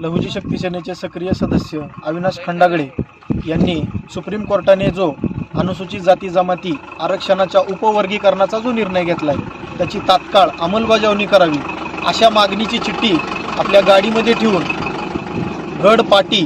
लहुजी शक्ती सेनेचे सक्रिय सदस्य अविनाश खंडागळे यांनी सुप्रीम कोर्टाने जो अनुसूचित जाती जमाती आरक्षणाच्या उपवर्गीकरणाचा जो निर्णय घेतला आहे त्याची तात्काळ अंमलबजावणी करावी अशा मागणीची चिठ्ठी आपल्या गाडीमध्ये ठेवून गड पाटी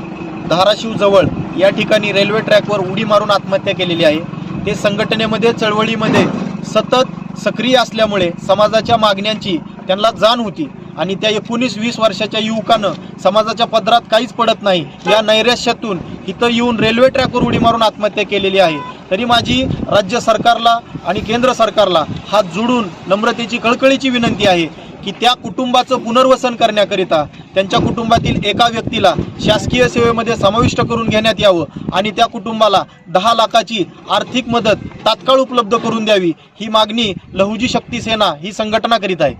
धाराशिवजवळ या ठिकाणी रेल्वे ट्रॅकवर उडी मारून आत्महत्या केलेली आहे. ते संघटनेमध्ये चळवळीमध्ये सतत सक्रिय असल्यामुळे समाजाच्या मागण्यांची त्यांना जाण होती. आणि त्या एकोणीस वीस वर्षाच्या युवकानं समाजाच्या पदरात काहीच पडत नाही. या नैराश्यातून इथं येऊन रेल्वे ट्रॅकवर उडी मारून आत्महत्या केलेली आहे. तरी माझी राज्य सरकारला आणि केंद्र सरकारला हात जोडून नम्रतेची कळकळीची विनंती आहे की त्या कुटुंबाचं पुनर्वसन करण्याकरिता त्यांच्या कुटुंबातील एका व्यक्तीला शासकीय सेवेमध्ये समाविष्ट करून घेण्यात यावं आणि त्या कुटुंबाला दहा लाखाची आर्थिक मदत तात्काळ उपलब्ध करून द्यावी ही मागणी लहुजी शक्ती सेना ही संघटना करीत आहे.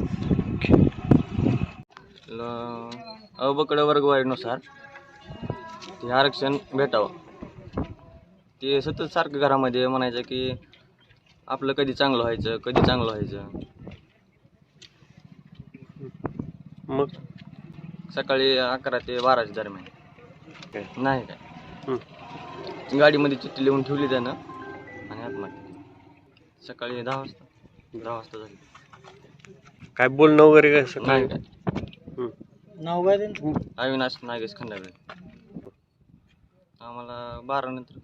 अवबकड वर्गवारीनुसार ते आरक्षण भेटावं. ते सतत सारखं घरामध्ये म्हणायचं की आपलं कधी चांगलं व्हायचं कधी चांगलं व्हायचं. मग? सकाळी अकरा ते बाराच्या दरम्यान? नाही काय? गाडीमध्ये चिठ्ठी लिहून ठेवली त्यानं आणि आत्महत्या. सकाळी दहा वाजता दहा वाजता झाली. काय बोलणं वगैरे काय नाही काय. नाव काय अविनाश नागेश खंडागळे. आम्हाला बारा नंतर.